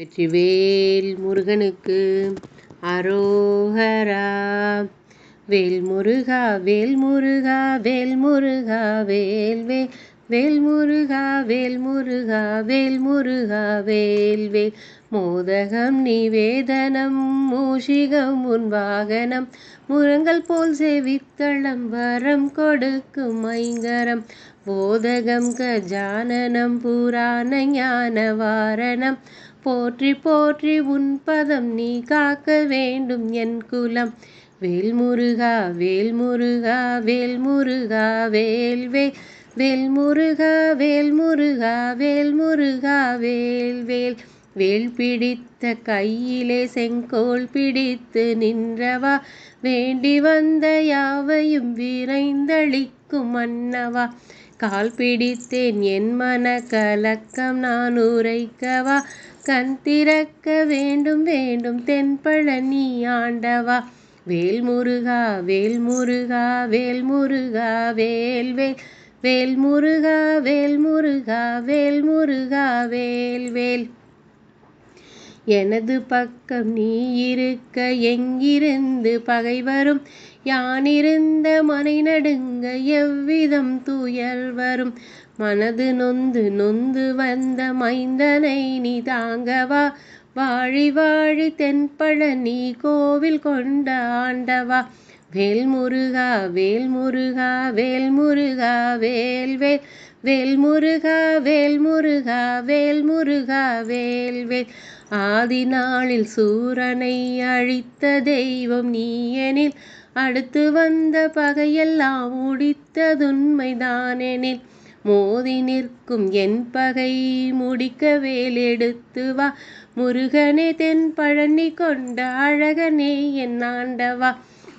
வெற்றிவேல் முருகனுக்கு அரோகரா. வேல் முருகா வேல் முருகா வேல் முருகா வேல் வே வேல் முருகா வேல் முருகா வேல் முருகா வேல் வேல் மோதகம் நிவேதனம் மூஷிகம் உன் வாகனம் முரங்கள் போல் செவித்தளம் வரம் கொடுக்கும் ஐங்கரம். போதகம் கஜானனம் புராண ஞான வாரணம் போற்றி போற்றி உன் பதம் நீ காக்க வேண்டும் என் குலம். வேல்முருகா வேல்முருகா வேல்முருகா வேல் வேல் வேல்முருகா வேல்முருகா வேல்முருகா வேல் வேல் வேல் பிடித்த கையிலே செங்கோல் பிடித்து நின்றவா. வேண்டி வந்த யாவையும் விரைந்தளிக்கும் மன்னவா கால் பிடித்தேன் என் மன கலக்கம் நான் உரைக்கவா. கண் திறக்க வேண்டும் வேண்டும். தென்பழனி ஆண்டவா. வேல் முருகா வேல் முருகா வேல் முருகா வேல். வேல் வேல் முருகா வேல் முருகா வேல் முருகா வேல் வேல். எனது பக்கம் நீ இருக்க எங்கிருந்து பகை வரும் யானிருந்த மனை நடுங்க எவ்விதம் துயல் வரும்? மனது நொந்து நொந்து வந்த மைந்தனை நீ தாங்கவா? வாழி வாழி தென்பழனி கோவில் கொண்ட ஆண்டவா? வேல்முருகா வேல்முருகா வேல்முருகா வேல் வேல் வேல்முருகா வேல்முருகா வேல்முருகா வேல் முருகா வேல் ஆதி நாளில் சூரனை அழித்த தெய்வம் நீயெனில் அடுத்து வந்த பகையெல்லாம் உடித்ததுண்மைதானெனில் மோதி நிற்கும் என் பகை முடிக்க வேலெடுத்து வா. முருகனே தென் பழனி கொண்ட அழகனே என் ஆண்டவா.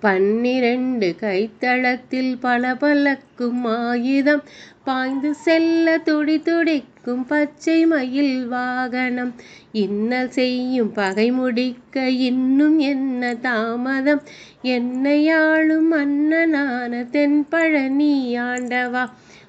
பன்னிரண்டு கைத்தளத்தில் பல பலக்கும் ஆயுதம் பாய்ந்து செல்ல துடி துடிக்கும் பச்சை மயில் வாகனம். இன்னல் செய்யும் பகை முடிக்க இன்னும் என்ன தாமதம்? என்னையாளும் அண்ணனான தென்பழனி ஆண்டவா.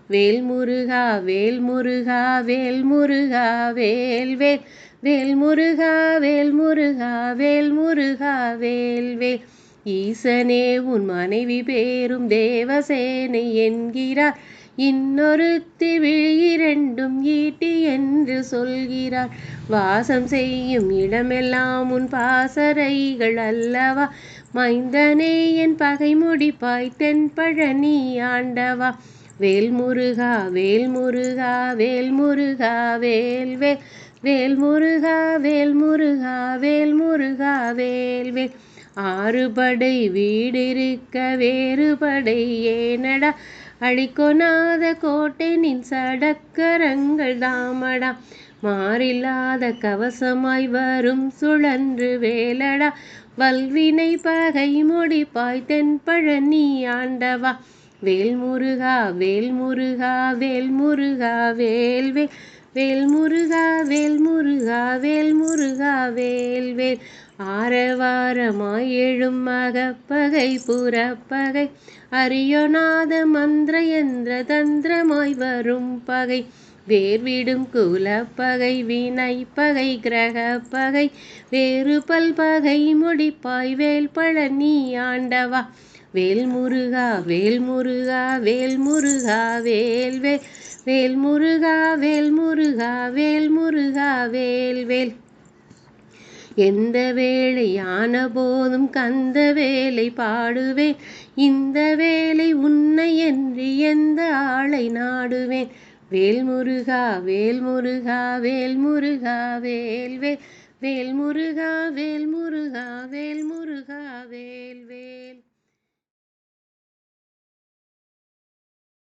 வேல் முருகா வேல் முருகா வேல் முருகா வேல் வேல். வேல் முருகா வேல் முருகா வேல் முருகா வேல் வேல். ஈசனே உன் மனைவி பேரும் தேவசேனை என்கிறார். இன்னொருத்தி விழிரண்டும் ஈட்டி என்று சொல்கிறார். வாசம் செய்யும் இடமெல்லாம் உன் பாசறைகள் அல்லவா? மைந்தனே என் பகை முடிப்பாய் தென்பழனி ஆண்டவா? வேல்முருகா வேல்முருகா வேல்முருகா வேல்வே வேல்முருகா வேல்முருகா வேல்முருகா வேல்வே ஆறுபடை வீடிருக்க வேறுபடை ஏனடா? அழிக்கொணாத கோட்டை நின் சடக்கரங்கள் தாமடா? மாறில்லாத கவசமாய் வரும் சுழன்று வேலடா? வல்வினை பகை முடிப்பாய் தென்பழனி ஆண்டவா? வேல்முருகா வேல்முருகா வேல்முருகா வேல்வேல் வேல்முருகா வேல்முருகா வேல்முருகா வேல்வேல் ஆரவாரமாய் எழும் மகப்பகை புறப்பகை. அரியோநாத மந்திர எந்திர தந்திரமாய் வரும் பகை. வேர்விடும் குலப்பகை வினை பகை பகை வேறு பல்பகை முடிப்பாய் வேல் பழனி ஆண்டவா. வேல் முருகா வேல் முருகா வேல் முருகா வேல் வேல் வேல் முருகா வேல் முருகா வேல் முருகா வேல் வேல். எந்த வேளையான போதும் கந்த வேலை பாடுவேன்? இந்த வேலை உன்னை என்று எந்த ஆளை நாடுவேன்? வேல்முருகா வேல்முருகா வேல்முருகா வேல்வே வேல் முருகா வேல்முருகா வேல்வேல்